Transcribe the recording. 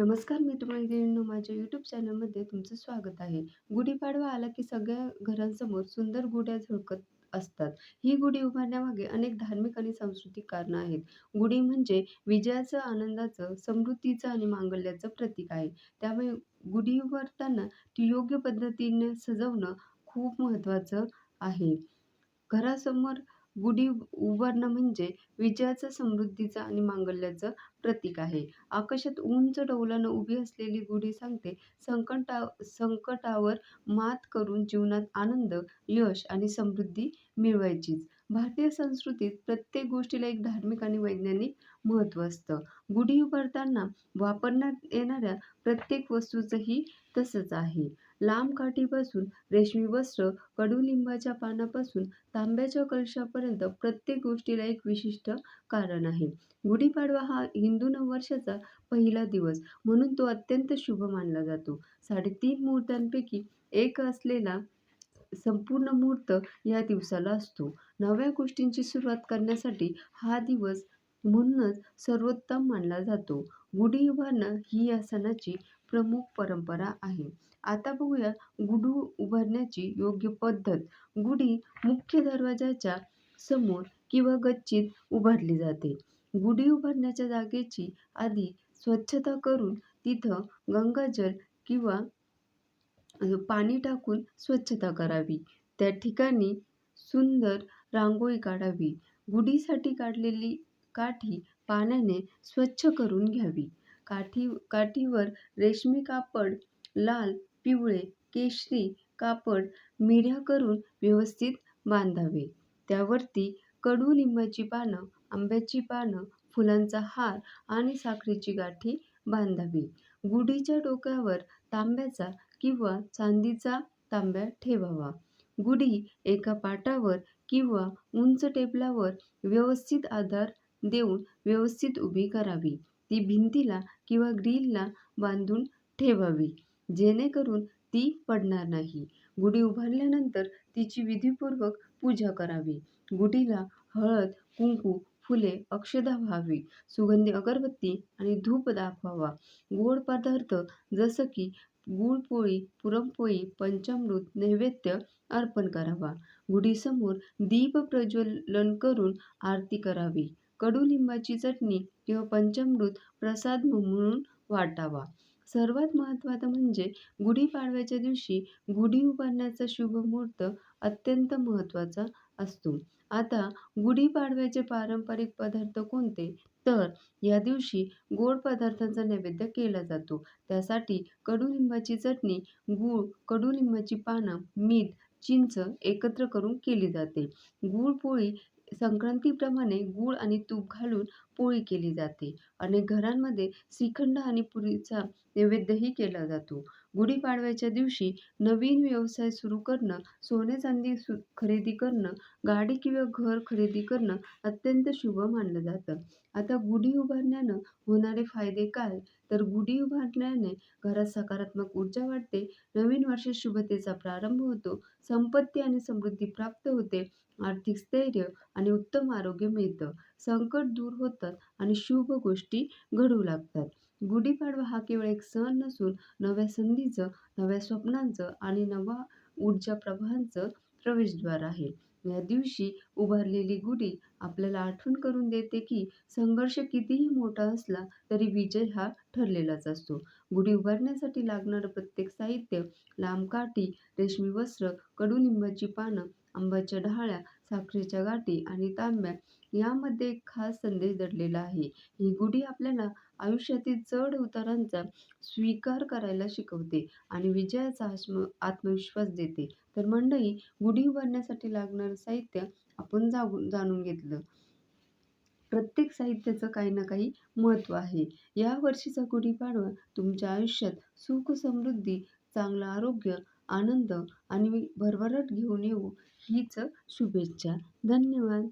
नमस्कार मित्रमैत्रिणींनो माझ्या यूट्यूब चॅनलमध्ये तुमचं स्वागत आहे. गुढीपाडवा आला की सगळ्या घरांसमोर सुंदर गुढ्या झळकत असतात. ही गुढी उभारण्यामागे अनेक धार्मिक आणि सांस्कृतिक कारणं आहेत. गुढी म्हणजे विजयाचं आनंदाचं समृद्धीचं आणि मांगल्याचं प्रतीक आहे. त्यामुळे गुढी उभारताना ती योग्य पद्धतीने सजवणं खूप महत्त्वाचं आहे. घरासमोर गुढी उभारणं म्हणजे विजयाचं समृद्धीचं आणि मांगल्याचं प्रतीक आहे. आकाशात उंच डौलानं उभी असलेली गुढी सांगते संकटा संकटावर मात करून जीवनात आनंद यश आणि समृद्धी मिळवायचीच. भारतीय संस्कृतीत प्रत्येक गोष्टीला एक धार्मिक आणि वैज्ञानिक महत्त्व असतं. गुढी उभारताना वापरण्यात येणाऱ्या प्रत्येक वस्तूचंही तसंच आहे. लांब काठीपासून रेशमी वस्त्र कडुलिंबाच्या पानापासून तांब्याच्या कलशापर्यंत प्रत्येक गोष्टीला एक विशिष्ट कारण आहे. गुढीपाडवा हा हिंदू नववर्षाचा पहिला दिवस म्हणून तो अत्यंत शुभ मानला जातो. साडेतीन मुहूर्तांपैकी एक असलेला संपूर्ण मुहूर्त या दिवसाला असतो. नव्या गोष्टींची सुरुवात करण्यासाठी हा दिवस म्हणूनच सर्वोत्तम मानला जातो. गुढी उभारणं ही या सणाची प्रमुख परंपरा आहे. आता बघूया गुढी उभारण्याची योग्य पद्धत. गुढी मुख्य दरवाजाच्या समोर किंवा गच्चीत उभारली जाते. गुढी उभारण्याच्या जागेची आधी स्वच्छता करून तिथं गंगाजल किंवा पाणी टाकून स्वच्छता करावी. त्या ठिकाणी सुंदर रांगोळी काढावी. गुढीसाठी काढलेली काठी पाण्याने स्वच्छ करून घ्यावी. काठी काठीवर रेशमी कापड लाल पिवळे केशरी कापड मिऱ्या करून व्यवस्थित बांधावे. त्यावरती कडुलिंबाची पानं आंब्याची पानं फुलांचा हार आणि साखरेची गाठी बांधावी. गुढीच्या डोक्यावर तांब्याचा किंवा चांदीचा तांब्या ठेवावा. गुढी एका पाटावर किंवा उंच टेबलावर व्यवस्थित आधार देऊन व्यवस्थित उभी करावी. ती भिंतीला किंवा ग्रीलला बांधून ठेवावी जेणेकरून ती पडणार नाही. गुढी उभारल्यानंतर तिची विधीपूर्वक पूजा करावी. गुढीला हळद कुंकू फुले अक्षदा व्हावी. सुगंधी अगरबत्ती आणि धूप दाखवावा. गोड पदार्थ जसं की गुळपोळी पुरणपोळी पंचामृत नैवेद्य अर्पण करावा. गुढीसमोर दीप प्रज्वलन करून आरती करावी. कडुलिंबाची चटणी किंवा पंचामृत प्रसाद म्हणून वाटावा. सर्वात महत्त्वाचं म्हणजे गुढीपाडव्याच्या दिवशी गुढी उभारण्याचा शुभ मुहूर्त अत्यंत महत्त्वाचा असतो. आता गुढीपाडव्याचे पारंपरिक पदार्थ कोणते? तर या दिवशी गोड पदार्थांचा नैवेद्य केला जातो. त्यासाठी कडुलिंबाची चटणी गूळ कडुलिंबाची पानं मीठ चिंच एकत्र करून केली जाते. गूळ पोळी संक्रांतीप्रमाणे गूळ आणि तूप घालून पोळी केली जाते. अनेक घरांमध्ये श्रीखंड आणि पुरीचा नैवेद्यही केला जातो. गुढीपाडव्याच्या दिवशी नवीन व्यवसाय सुरू करणं सोने चांदी सु खरेदी करणं गाडी किंवा घर खरेदी करणं अत्यंत शुभ मानलं जातं. आता गुढी उभारण्यानं होणारे फायदे काय? तर गुढी उभारल्याने घरात सकारात्मक ऊर्जा वाढते नवीन वर्ष शुभतेचा प्रारंभ होतो संपत्ती आणि समृद्धी प्राप्त होते आर्थिक स्थैर्य आणि उत्तम आरोग्य मिळतं संकट दूर होतात आणि शुभ गोष्टी घडू लागतात. गुढीपाडवा हा केवळ एक सण नसून नव्या संधीचं नव्या स्वप्नांचं आणि नवा ऊर्जा प्रवाहांचं प्रवेशद्वार आहे. या दिवशी उभारलेली गुढी आपल्याला आठवण करून देते की संघर्ष कितीही मोठा असला तरी विजय हा ठरलेलाच असतो. गुढी उभारण्यासाठी लागणारं प्रत्येक साहित्य लांब काठी रेशमी वस्त्र कडुलिंबाची पानं आंब्याच्या डहाळ्या साखरेच्या गाठी आणि तांब्या यामध्ये एक खास संदेश दडलेला आहे. ही गुढी आपल्याला आयुष्यातील चढ उतारांचा स्वीकार करायला शिकवते आणि विजयाचा आत्म आत्मविश्वास देते. तर मंडळी गुढी उभारण्यासाठी लागणारं साहित्य आपण जागून जाणून घेतलं. प्रत्येक साहित्याचं काही ना काही महत्त्व आहे. या वर्षीचा गुढीपाडवा तुमच्या आयुष्यात सुख समृद्धी चांगलं आरोग्य आनंद आणि भरभराट घेऊन येऊ हीच शुभेच्छा. धन्यवाद.